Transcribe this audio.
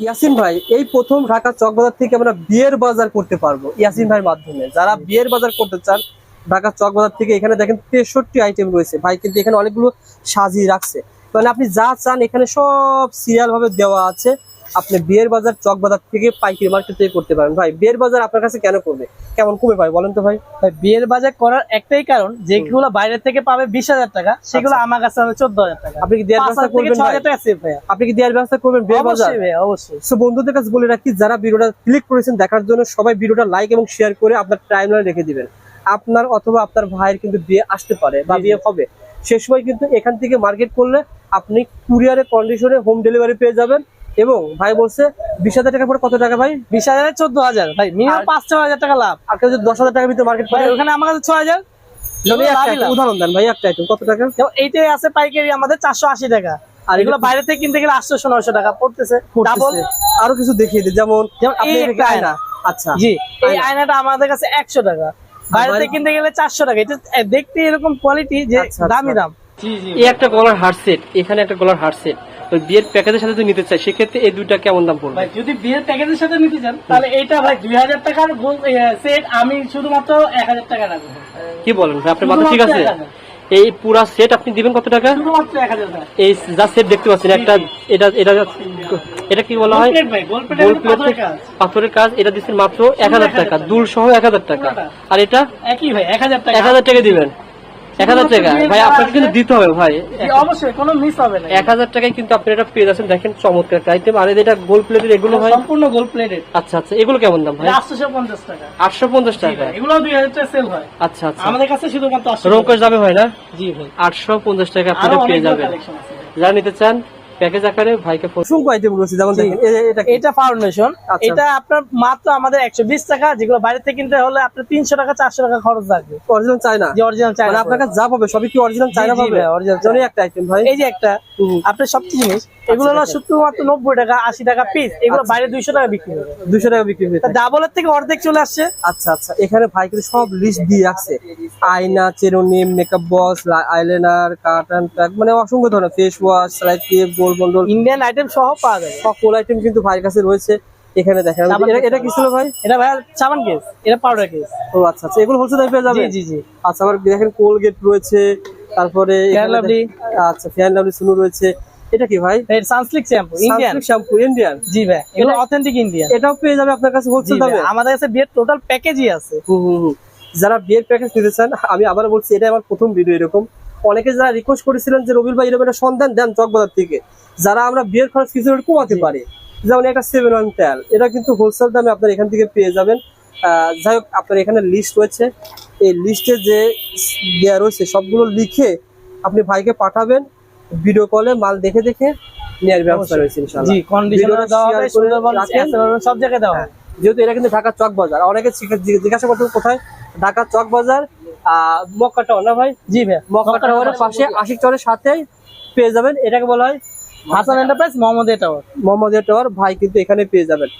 ইয়াসিন ভাই, এই প্রথম ঢাকা চকবাজার থেকে আমরা বিয়ের বাজার করতে পারব ইয়াসিন ভাইয়ের মাধ্যমে। যারা বিয়ের বাজার করতে চান, ঢাকা চকবাজার থেকে এখানে দেখেন তেষট্টি আইটেম রয়েছে। ভাই কিন্তু এখানে অনেকগুলো সাজিয়ে রাখছে। মানে আপনি যা চান, এখানে সব সিরিয়াল ভাবে দেওয়া আছে। আপনি বিয়ের বাজার চকবাজার থেকে পাইকারি মার্কেট থেকে করতে পারেন। ভাই বিয়ের বাজার আপনার কাছে কেন করবে কেমন কমে ভাই বলেন তো ভাই। ভাই, বিয়ের বাজার করার একটাই কারণ যেগুলো বাইরে থেকে পাবে বিশ হাজার টাকা সেগুলো আমার কাছে হবে চোদ্দ হাজার টাকা। আপনি কি দেওয়ার ব্যবস্থা করবেন আপনি কি দেওয়ার ব্যবস্থা করবেন বিয়ের বাজার? অবশ্যই। সো বন্ধুদের কাছে বলে রাখি যারা ভিডিওটা ক্লিক করেছেন দেখার জন্য সবাই ভিডিওটা লাইক এবং শেয়ার করে আপনার টাইমলাইনে রেখে দিবেন। আপনার অথবা আপনার ভাইয়ের কিন্তু বিয়ে আসতে পারে বা। বিয়ে হবে। সে সময় কিন্তু এখান থেকে মার্কেট করলে আপনি কুরিয়ারে কন্ডিশনে হোম ডেলিভারি পেয়ে যাবেন। এবং ভাই বলছে বিশ হাজার টাকা পরে কত টাকা ভাই? বিশ হাজারে চোদ্দ হাজার। ভাই মিনিমাম পাঁচ ছ হাজার টাকা লাভ। আর কেউ যদি দশ হাজার টাকার ভিতরে মার্কেট করে ওখানে আমার কাছে ছ হাজার। উদাহরণ দেন ভাই একটা আইটেম কত টাকা? এইটাই আছে পাইকারি আমাদের চারশো আশি টাকা। আর এগুলো বাইরে থেকে কিনতে গেলে আটশো নয়শো টাকা পড়তেছে। আরও কিছু দেখিয়ে দিই যেমন আয়না। আচ্ছা। জি এই আয়নাটা আমাদের কাছে একশো টাকা। বাইরে থেকে কিনতে গেলে চারশো টাকা। এটা দেখতে এরকম কোয়ালিটি যে আচ্ছা, আচ্ছা। দামি দাম। জি জি। এই একটা গলার হার্ট সেট এখানে একটা গলার হার্ট বিয়ের প্যাকেজের সাথে যদি নিতে চাই সেক্ষেত্রে এই দুইটা কেমন দাম পড়বে? ভাই যদি বিয়ের প্যাকেজের সাথে নিতে চান তাহলে এইটা ভাই দুই হাজার টাকার সেট আমি শুধুমাত্র এক হাজার টাকা রাখব। কি বলেন ভাই আপনার মাথা ঠিক আছে? এই পুরা সেট আপনি দিবেন কত টাকা? এই যা সেট দেখতে পাচ্ছেন একটা এটা এটা এটা কি বলা হয়? পাথরের কাজ। এটা দিচ্ছেন মাত্র এক হাজার টাকা দুল সহ এক হাজার টাকা। আর এটা? একই ভাই এক হাজার টাকা। এক হাজার টাকা দিবেন। এক হাজার টাকা। ভাই আপনাকে কিন্তু দিতে হবে ভাই। অবশ্যই কোনো মিস হবে না। এক হাজার টাকায় কিন্তু আপনি এটা পেয়ে যাচ্ছেন। দেখেন চমৎকার একটা আইটেম আর এটা গোল প্লেটের এগুলো সম্পূর্ণ গোল প্লেটেড আচ্ছা আচ্ছা এগুলো কেমন দাম ভাই? আটশোশো পঞ্চাশ টাকা। আটশো পঞ্চাশ টাকা। এগুলো দুই হাজার টাকা সেল হয়। আচ্ছা আচ্ছা। আমাদের কাছে শুধুমাত্র রৌকশ যাবে হয় না? জি ভাই। আটশো পঞ্চাশ টাকা পেয়ে যাবেন। নিতে চান প্যাকেজ আকারে ভাইকে অসংখ্য আইটেম রয়েছে যেমন দেখেন এটা এটা ফাউন্ডেশন আচ্ছা। এটা আপনার মাত্র আমাদের একশো বিশ টাকা যেগুলো বাইরে থেকে কিনতে হলে আপনার তিনশো টাকা চারশো টাকা খরচ লাগবে। অরিজিনাল চায়না যে অরিজিনাল চাই মানে আপনার কাছে যা পাবে সবই কি অরিজিনাল চায়না না পাবে? অরিজিনাল একটা আইটেম ভাই। এই যে একটা। আপনার সবচেয়ে জিনিস এগুলো হলো শুধুমাত্র নব্বই টাকা আশি টাকা পিস এগুলো আচ্ছা। বাইরে দুইশো টাকা বিক্রি হবে। দুশো টাকা বিক্রি থাকে। ডাবলের থেকে অর্ধেক চলে আসছে। আচ্ছা আচ্ছা। এখানে ভাই কিন্তু সব লিস্ট দিয়ে রাখছে। আয়না চেরোনি makeup box eyeliner carton tag মানে অসংখ্য ধরনের ফেস ওয়াশ স্লাইড গোল বন্ডল ইন্ডিয়ান আইটেম সহ পাওয়া যাবে। সকল আইটেম কিন্তু ভাইয়ের কাছে রয়েছে। এখানে দেখেন এটা- কি ছিল ভাই? এটা ভাই সাবান কেস এটা পাউডার কেস ও আচ্ছা আচ্ছা। এগুলো হোলসেল পেয়ে যাবে? জি জি আচ্ছা আবার দেখেন কোলগেট রয়েছে। তারপরে আচ্ছা ফ্যান লাভলি সুনু রয়েছে। এটা কি ভাই? Sunsilk shampoo Indian shampoo Indian জি ভাই এগুলো এটা- অথেন্টিক ইন্ডিয়ান এটাও পেয়ে যাবে আপনার কাছে হোলসেল দামে? আমাদের কাছে বিয়ের টোটাল প্যাকেজই আছে। হুম হুম হুম। যারা বিয়ের প্যাকেজ নিতে চান আমি আবার বলছি এটা আমার প্রথম ভিডিও এরকম। অনেকে যারা রিকোয়েস্ট করেছিলেন যে রবিল ভাই এরকম একটা সন্ধান দেন চকবাজার থেকে। যারা আমরা বিয়ের খরচ কিছু কমাতে পারি। যেমন একটা সেভেন ওয়ান তেল এটা কিন্তু হোলসেল দামে আপনার এখান থেকে পেয়ে যাবেন। আহ, যাই হোক আপনার এখানে লিস্ট রয়েছে। এই লিস্টে যে দেওয়া রয়েছে সবগুলো লিখে আপনি ভাইকে পাঠাবেন। ভিডিও কলে মাল দেখে দেখে নেওয়ার ব্যবস্থা রয়েছে ইনশাআল্লাহ। জি কন্ডিশনার দেওয়া হবে সুন্দরবন সব জায়গায় দেওয়া হবে যেহেতু এটা কিন্তু ঢাকা চক বাজার অনেকে জিজ্ঞা- জিজ্ঞা- জিজ্ঞাসা করতে কোথায়? ঢাকা চক বাজার মক্কা টাওয়ার ভাই? জি ভাই মক্কা টাওয়ারের পাশে আশিক টাওয়ারের সাথেই পেয়ে যাবেন এটাকে বলা হয় Hasan enterprise Mohammad tower Mohammadia tower ভাই কিন্তু এখানে পেয়ে যাবেন।